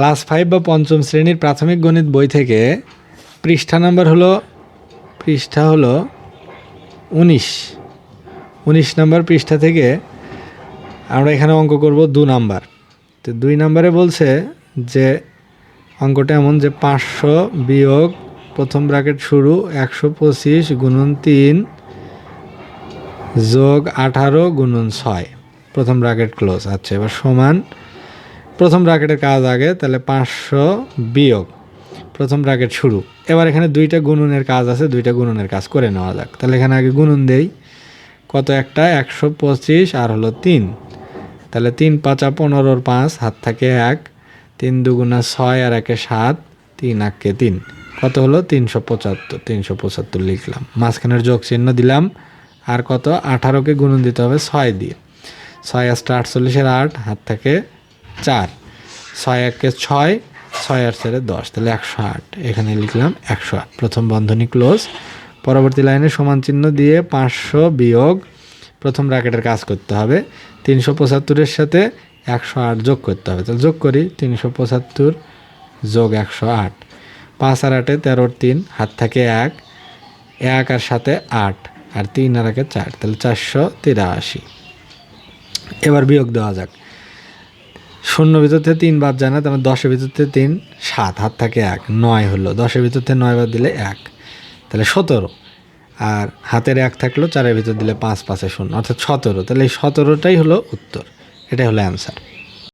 Class five বা পঞ্চম শ্রেণির প্রাথমিক গণিত বই থেকে পৃষ্ঠা নাম্বার হলো, পৃষ্ঠা হলো উনিশ। উনিশ নাম্বার পৃষ্ঠা থেকে আমরা এখানে অঙ্ক করব দু নাম্বার। তো দুই নাম্বারে বলছে যে অঙ্কটা এমন যে পাঁচশো বিয়োগ প্রথম ব্র্যাকেট শুরু একশো পঁচিশ গুণন তিন যোগ আঠারো গুণন ছয়। প্রথম ব্র্যাকেট ক্লোজ। আচ্ছা এবার সমান প্রথম ব্র্যাকেটের কাজ আগে, তাহলে পাঁচশো বিয়োগ। প্রথম ব্র্যাকেট শুরু। এবার এখানে দুইটা গুণনের কাজ আছে, দুইটা গুণনের কাজ করে নেওয়া যাক। তাহলে এখানে আগে গুণন দেই। কত একটা? একশো পঁচিশ, আর হলো তিন। তাহলে তিন পাঁচা পনেরোর পাঁচ, হাত থাকে এক। তিন দুগুণা ছয় আর একে সাত, তিন আটকে তিন। কত হলো? তিনশো পঁচাত্তর তিনশো পঁচাত্তর লিখলাম। মাঝখানের যোগ চিহ্ন দিলাম। আর কত? আঠারোকে গুণন দিতে হবে ছয় দিয়ে। ছয় আটটা আটচল্লিশের আট, হাত থাকে চার। ছয় একে ছয় ছয় আট চারে দশ। তাহলে একশো আট। এখানে লিখলাম একশো আট। প্রথম বন্ধনী ক্লোজ। পরবর্তী লাইনে সমান চিহ্ন দিয়ে পাঁচশো বিয়োগ প্রথম ব্র্যাকেটের কাজ করতে হবে। তিনশো পঁচাত্তরের সাথে একশো আট যোগ করতে হবে। তাহলে যোগ করি, তিনশো পঁচাত্তর যোগ একশো আট। পাঁচ আর আটে তেরোর তিন, হাত থাকে এক। এক আর সাথে আট আর তিন আর একে চার। তাহলে চারশো তিরাশি। এবার বিয়োগ দেওয়া যাক। শূন্য ভিতর থেকে তিন বাদ যায় না তার দশের ভিতর থেকে তিন, সাত, হাত থাকে এক, নয় হলো, দশের ভিতর থেকে নয় বাদ দিলে এক, তাহলে সতেরো। আর হাতের এক থাকল, চারের ভিতর দিলে পাঁচ, পাঁচে শূন্য, অর্থাৎ সতেরো, তাহলে এই সতেরোটাই হলো উত্তর, এটাই হলো অ্যান্সার।